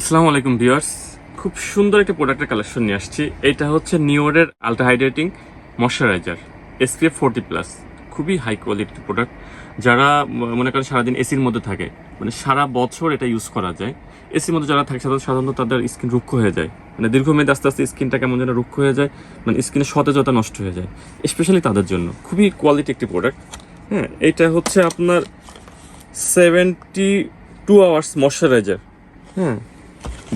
আসসালামু আলাইকুম ভিউয়ার্স। খুব সুন্দর একটা প্রোডাক্টের কালেকশন নিয়ে আসছি। এটা হচ্ছে নিওরের ultra hydrating moisturizer SPF forty plus খুবই হাই কোয়ালিটির প্রোডাক্ট যারা মনে করেন সারাদিন এসির মধ্যে থাকে মানে সারা বছর এটা ইউজ করা যায়। এসির মধ্যে যারা থাকে, সাধারণত তাদের স্কিন রুক্ষ হয়ে যায়। মানে দীর্ঘমেয়াদে আস্তে আস্তে স্কিনটা কেমন যেন রুক্ষ হয়ে যায় মানে স্কিনের সতেজতা নষ্ট হয়ে যায় স্পেশালি তাদের জন্য। খুবই কোয়ালিটি একটি প্রোডাক্ট হ্যাঁ এটা হচ্ছে আপনার সেভেন্টি টু আওয়ার্স ময়শ্চারাইজার হ্যাঁ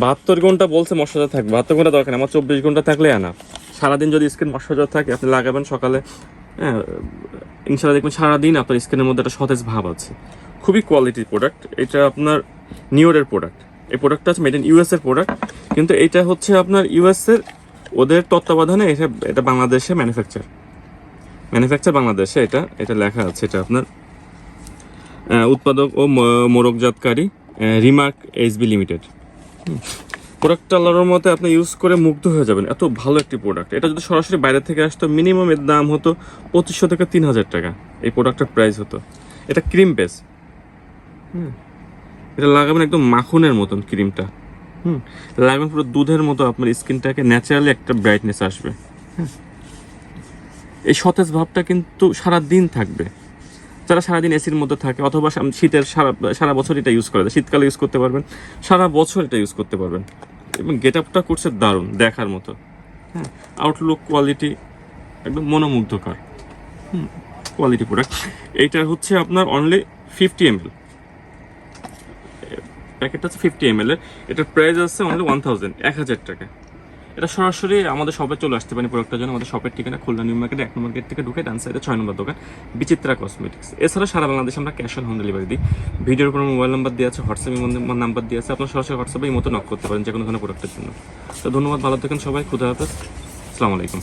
বাহাত্তর ঘণ্টা বলছে মশাজা থাকবে। বাহাত্তর ঘণ্টা দরকার আমার চব্বিশ ঘণ্টা থাকলে আনা। সারাদিন যদি স্কিন মশাজা থাকে, আপনি লাগাবেন সকালে হ্যাঁ ইনশাল্লাহ দেখবেন সারাদিন আপনার স্কিনের মধ্যে একটা সতেজ ভাব আছে। খুবই কোয়ালিটির প্রোডাক্ট এটা আপনার নিউরের প্রোডাক্ট এই প্রোডাক্টটা আছে মেড ইন ইউএস এর প্রোডাক্ট কিন্তু এটা হচ্ছে আপনার ইউএস এর ওদের তত্ত্বাবধানে এটা এটা বাংলাদেশে ম্যানুফ্যাকচার ম্যানুফ্যাকচার বাংলাদেশে এটা এটা লেখা আছে, এটা আপনার উৎপাদক ও ম- মোড়কজাতকারী রিমার্ক এইচবি লিমিটেড প্রোডাক্টটা আল্লাহর মতে আপনি ইউজ করে মুগ্ধ হয়ে যাবেন। এত ভালো একটি প্রোডাক্ট। এটা যদি সরাসরি বাইরে থেকে আসতো মিনিমাম এর দাম হতো পঁচিশশো থেকে তিন হাজার টাকা। এই প্রোডাক্টের প্রাইস হতো। এটা ক্রিম বেস হুম। এটা লাগাবেন একদম মাখনের মতন ক্রিমটা হুম। লাগাবেন পুরো দুধের মতো আপনার স্কিনটাকে ন্যাচারালি একটা ব্রাইটনেস আসবে। হ্যাঁ। এই সতেজ ভাবটা কিন্তু সারা দিন থাকবে। যারা সারাদিন এসির মধ্যে থাকে অথবা শীতের সারা সারা বছর এটা ইউজ করে, শীতকালে ইউজ করতে পারবেন, সারা বছর এটা ইউজ করতে পারবেন। এবং গেট আপটা করছে দারুণ, দেখার মতো। হ্যাঁ আউটলুক কোয়ালিটি একদম মনোমুগ্ধকর। হুম কোয়ালিটি প্রোডাক্ট এইটা হচ্ছে আপনার অনলি ফিফটি এম এল প্যাকেটটা হচ্ছে ফিফটি এম এল এর। এটার প্রাইস আছে অনলি ওয়ান থাউজেন্ড এক হাজার টাকা। এটা সরাসরি আমাদের শপে চলে আসতে পারেন প্রোডাক্টের জন্য। আমাদের শপের ঠিকানা খুলনা নিউ মার্কেট, এক নম্বর গেট থেকে ঢুকে ডান সাইডে ছয় নম্বর দোকান, বিচিত্রা কসমেটিক্স এছাড়া সারা বাংলাদেশে আমরা ক্যাশ অন হোম ডেলিভারি দিই। ভিডিওর উপর মোবাইল নাম্বার দিয়ে আছে হোয়াটসঅ্যাপে নাম্বার দিয়ে আছে। আপনার সরাসরি হোয়াটসঅ্যাপে এই মতো নক করতে পারেন যে কোনো ধরনের প্রোডাক্টের জন্য। তো ধন্যবাদ, ভালো থাকেন সবাই, খুদা হাফেজ। আসসালামু আলাইকুম।